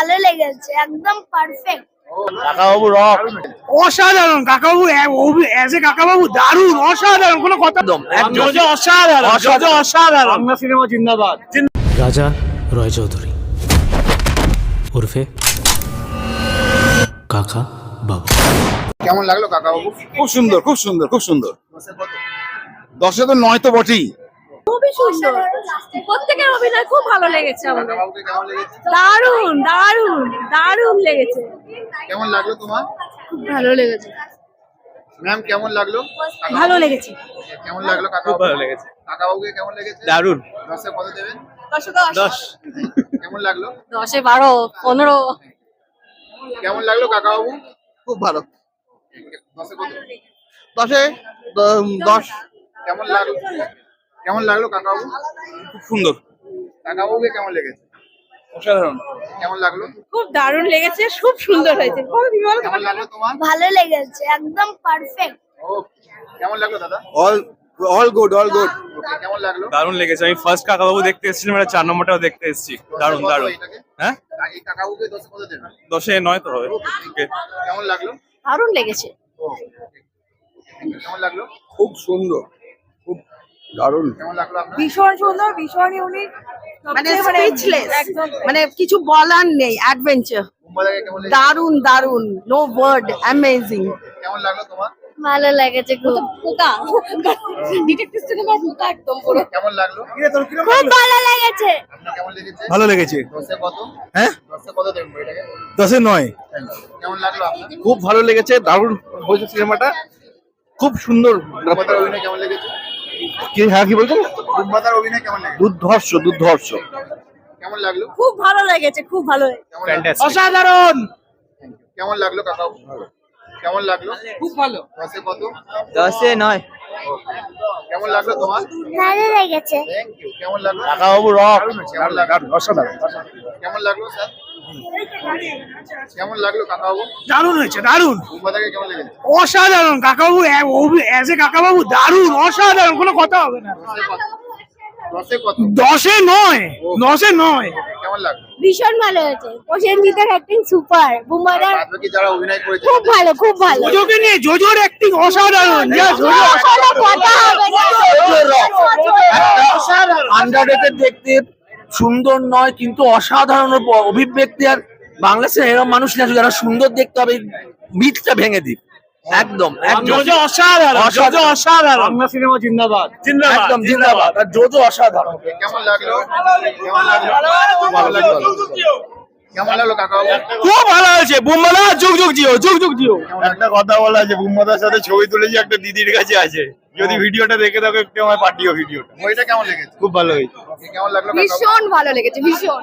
ভালো লেগেছে একদম পারফেক্ট কাকাবাবু রক অসাধারণ কাকাবাবু অ্যাজ এ কাকাবাবু দারুণ অসাধারণ কোনো কথা অসাধারণ অসাধারণ। অসাধারণ। বাংলা সিনেমা জিন্দাবাদ। রাজা রয় চৌধুরী। ওরফে কাকা বাবু। কেমন লাগল কাকাবাবু? খুব সুন্দর খুব সুন্দর খুব সুন্দর। দশে তো নয় তো বটেই। খুবই সুন্দর। প্রত্যেকের অভিনয় খুব ভালো লেগেছে আমাদের। কেমন লেগেছে দারুণ দারুণ দারুণ লেগেছে। কেমন লাগল তোমার? খুব ভালো লেগেছে। ম্যাম কেমন লাগল? ভালো লেগেছে। কেমন লাগল কাকাবাবু? ভালো লেগেছে। কাকাবাবুকে কেমন লেগেছে? দারুণ। দশে কত দেবেন? দশে কেমন লাগল? দশে বারো পনেরো। কেমন লাগল কাকাবাবু? খুব ভালো। দশে দশ। কেমন লাগল? কেমন লাগল কাকাবাবু? খুব সুন্দর। কাকাবাবুকে কেমন লেগেছে? অসাধারণ। কেমন লাগল? খুব দারুণ লেগেছে খুব সুন্দর হয়েছে। কেমন লাগল তোমার? ভালো লেগেছে একদম পারফেক্ট ও কেমন লাগল দাদা? All all good all good কেমন লাগল? দারুণ লেগেছে। আমি ফার্স্ট কাকাবাবু দেখতে এসেছিলাম এটা চার নম্বরটাও দেখতে এসেছি। দারুণ দারুণ। এটাকে? হ্যাঁ? কাকাবাবুকে দশে কত দেবেন দশে নয় তো হবে। কেমন লাগল? দারুণ লেগেছে। কেমন লাগল? খুব সুন্দর। দারুণ। কেমন লাগল আপনার? ভীষণ সুন্দর ভীষণ ইউনিক মানে স্পিচলেস মানে কিছু বলার নেই অ্যাডভেঞ্চার দারুণ দারুণ নো ওয়ার্ড অ্যামেজিং কেমন লাগল তোমার? ভালো লেগেছে খুব। পোকা ডিটেকটিভ সিনেমার পোকা একদম পুরো। কেমন লাগল? খুব ভালো লেগেছে। আপনার কেমন লেগেছে? ভালো লেগেছে। দশে কত? হ্যাঁ? দশে কত দেবেন বইটাকে দশে নয়। কেমন লাগল খুব ভালো লেগেছে দারুণ হয়েছে সিনেমাটা খুব সুন্দর। কেমন লেগেছে? কি হ্যাঁ কি বলছেন? বুম্বাদার অভিনয় কেমন লেগেছে দুর্ধর্ষ দুর্ধর্ষ। কেমন লাগল? খুব ভালো লেগেছে খুব ভালো কেমন অসাধারণ! কেমন লাগল কাকা? কেমন লাগল? খুব ভালো। দশে কত? দশে নয়। কেমন লাগল তোমার? ভালো লেগেছে। থ্যাংক ইউ কেমন লাগল? কাকাবাবু রক কেমন লাগল? অসাধারণ। কেমন লাগল স্যার কেমন লাগল কাকাবাবু? দারুণ হয়েছে দারুণ। কেমন লেগেছে? অসাধারণ কাকাবাবু অ্যাজ এ কাকাবাবু দারুণ অসাধারণ কোনো কথা হবে না। দশে নয় দশে নয়। কেমন লাগল? ভীষণ ভালো হয়েছে। প্রসেনজিতের অ্যাক্টিং সুপার বুমাদার যারা অভিনয় করেছে খুব ভালো খুব ভালো। জোজোকে নিয়ে জোজোর অ্যাক্টিং অসাধারণ যা জোজো কোনো কথা হবে না। আন্ডাররেটেড দেখতে সুন্দর নয় কিন্তু অসাধারণ অভিব্যক্তি আর বাংলা সিনেমা এরকম মানুষ না যারা সুন্দর দেখতে হবে মিথটা ভেঙে দিক। একদম অসাধারণ অসাধারণ। বাংলা সিনেমা জিন্দাবাদ। জিন্দাবাদ একদম জিন্দাবাদ। আর জোজো অসাধারণ। কেমন লাগল? কেমন লাগল? ভালো লাগল। কেমন লাগল কাকাবাবু খুব ভালো হয়েছে। বুমবালা যুগ যুগ জিও যুগ যুগ জিও। একটা কথা বলা আছে বুম্মাদার সাথে ছবি তুলেছি একটা দিদির কাছে আছে। যদি ভিডিওটা দেখে থাকো একটু আমার পাঠিও ভিডিওটা। বইটা কেমন লেগেছে? খুব ভালো হয়েছে। কেমন লাগল ভীষণ ভালো লেগেছে ভীষণ।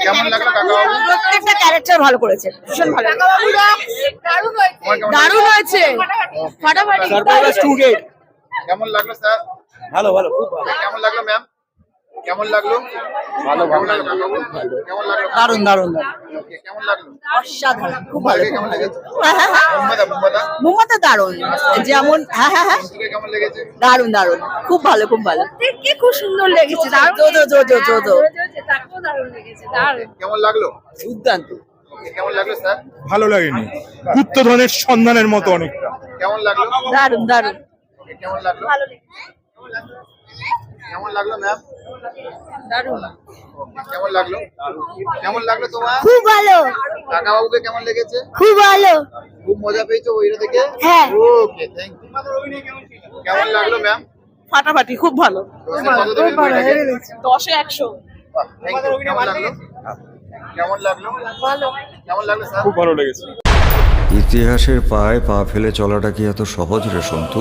কেমন লাগল কাকাবাবু? প্রত্যেকটা ক্যারেক্টার ভালো করেছে ভীষণ ভালো দারুণ হয়েছে। দারুণ হয়েছে। ফাটাফাটি। স্টুডেন্ট কেমন লাগল স্যার? ভালো ভালো খুব ভালো। কেমন লাগল ম্যাম কেমন লাগল? ভালো লাগল? কাকাবাবু কেমন লাগল? দারুণ দারুণ কেমন লাগল? অসাধারণ খুব ভালো। কেমন লেগেছে? বুম্বাদা বুম্বাদা মোমোটা দারুণ। যেমন হ্যাঁ হ্যাঁ হ্যাঁ। কেমন লেগেছে? দারুণ দারুণ। খুব ভালো খুব ভালো। দেখতে খুব সুন্দর লেগেছে। দারুণ জো, জো, জো, জো, জো, জো। দারুণ লেগেছে। দারুণ। কেমন লাগল? দুর্দান্ত। কেমন লাগল স্যার? ভালো লাগেনি। গুপ্তধনের সন্ধানের মতো অনেকটা। কেমন লাগল? দারুণ দারুণ। Okay, কেমন লাগল? কেমন লাগল ম্যাম দারুণ। কেমন লাগল? কেমন লাগল তোমার? খুব ভালো। কাকা বাবুকে কেমন লেগেছে? খুব ভালো। খুব মজা পেয়েছ ওইটা থেকে? হ্যাঁ। ওকে থ্যাংক ইউ কেমন লাগল ম্যাম ফাটাফাটি খুব ভালো। দশে একশো। কেমন লাগল? কেমন লাগল? ভালো। কেমন লাগল স্যার খুব ভালো লেগেছে। ইতিহাসের পায়ে পা ফেলে চলাটা কি এত সহজ রে সন্তু?